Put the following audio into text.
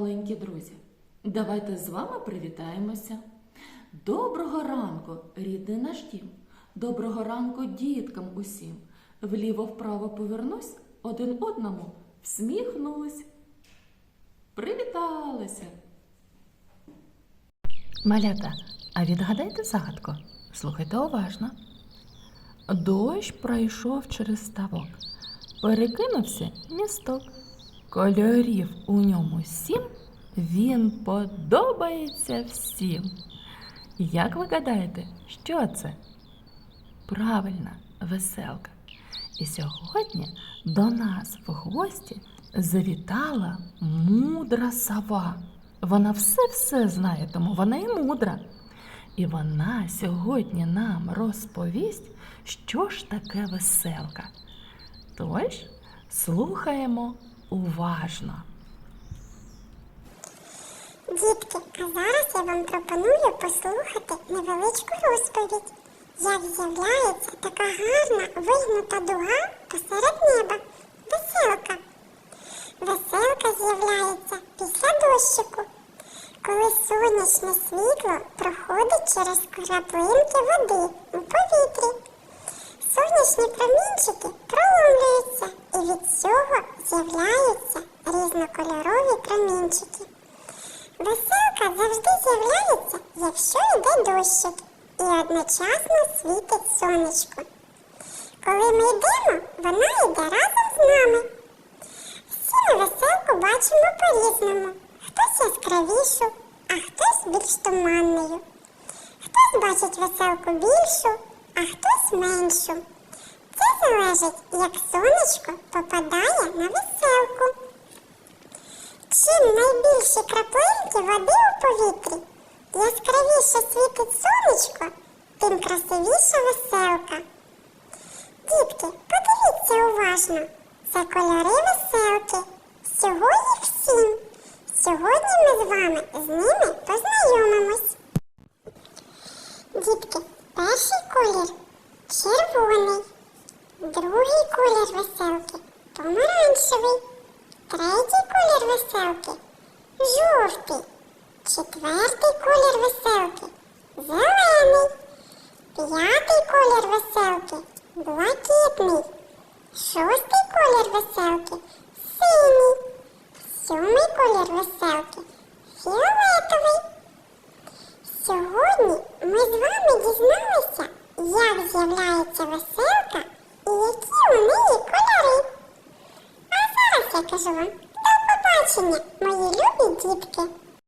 мої друзі, давайте з вами привітаємося. Доброго ранку, рідний наш дім. Доброго ранку діткам усім. Вліво-вправо повернусь, один одному всміхнусь. Привіталися! Малята, а відгадайте загадку. Слухайте уважно. Дощ пройшов через ставок, перекинувся місток. Кольорів у ньому сім, він подобається всім. Як ви гадаєте, що це? Правильно, веселка. І сьогодні до нас в гості завітала мудра сова. Вона все-все знає, тому вона і мудра. І вона сьогодні нам розповість, що ж таке веселка. Тож слухаємо уважно. Дітки, а зараз я вам пропоную послухати невеличку розповідь, як з'являється така гарна вигнута дуга посеред неба. Веселка. Веселка з'являється після дощику, коли сонячне світло проходить через краплинки води у повітрі. Сонячні промінчики Веселка завжди з'являється, якщо йде дощик, і одночасно світить сонечко. Коли ми йдемо, вона йде разом з нами. Всі ми веселку бачимо по-різному. Хтось яскравішу, а хтось більш туманною. Хтось бачить веселку більшу, а хтось меншу. Це залежить, як сонечко попадає на веселку. Чим найбільші краплинки води у повітрі, яскравіше світить сонечко, тим красивіша веселка. Дітки, подивіться уважно. Це кольори веселки. Всього їх сім. Сьогодні ми з вами з ними познайомимось. Дітки, перший колір червоний, другий колір веселки помаранчевий. Третій колір веселки жовтий. Четвертий колір веселки зелений. П'ятий колір веселки блакитний. Шостий колір веселки синій. Сьомий колір веселки фіолетовий. Сьогодні ми з вами дізналися, як з'являється веселка і які у неї кольори. А зараз я кажу вам до побачення, мої любі дітки.